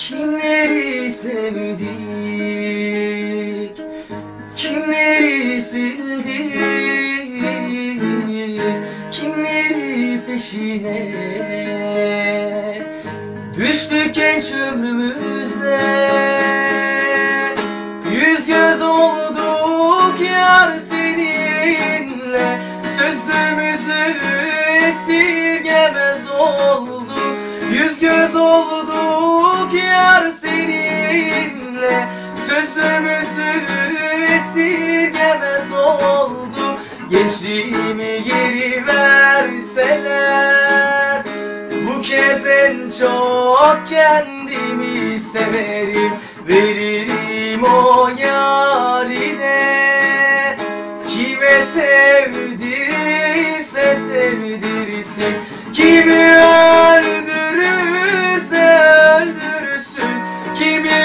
Kimleri sevdik? Kimleri sildik? Kimleri peşine? Düştük genç ömrümüzde. Yüz göz olduk yar seninle. Sözümüzü esirgemez olduk. Yüz göz olduk yar seninle. Sözümüzü esirgemez olduk Gençliğimi geri verseler Bu kez en çok kendimi severim. Veririm o yarine Kime sevdirirse sevdirsin. Kimi öldürürse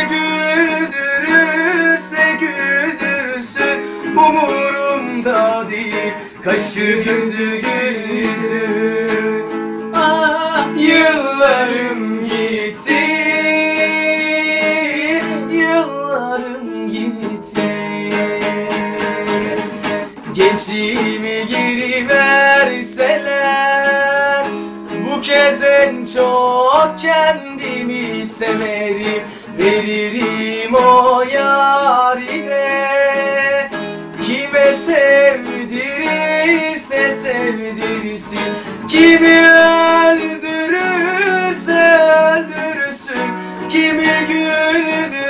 güldürürse güldürsün Umurumda değil. Kaşı gözü gül yüzü. Ah yıllarım gitti Yıllarım gitti Gençliğimi geri Bu kez en çok kendimi severim. Veririm o yarine Kime sevdirirse sevdirsin. Kimi öldürürse öldürsün Kimi güldürürse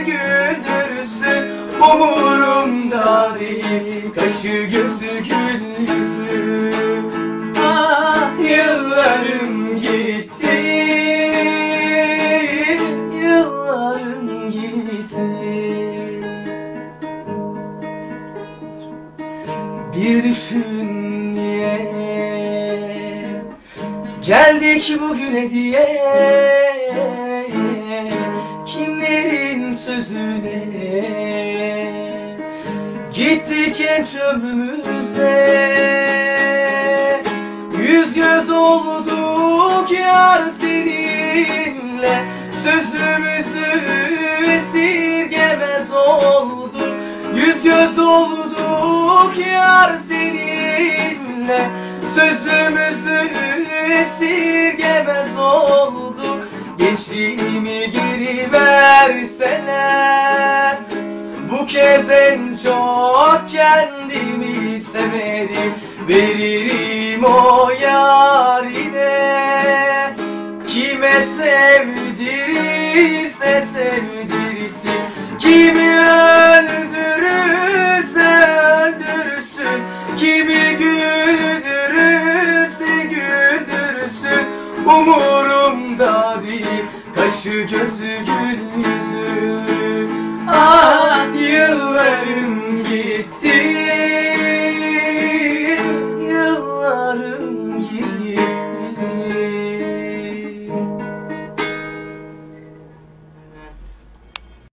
güldürsün Umurumda değil. Kaşı gözü gül yüzü yıllarım gitti Yıllarım gitti. Bir düşün niye Geldik bugüne diye Kimlerin sözüne. Gittik genç ömrümüzde seninle Sözümüzü esirgemez olduk. Yüz göz olduk yar seninle Sözümüzü esirgemez olduk. Gençliğimi geri verseler Bu kez en çok kendimi severim Veririm o yarine Kime sevdirirse sevdirsin. Kimi öldürürse öldürsün Kimi güldürürse güldürsün Umurumda değil kaşı gözü gül yüzü. Ah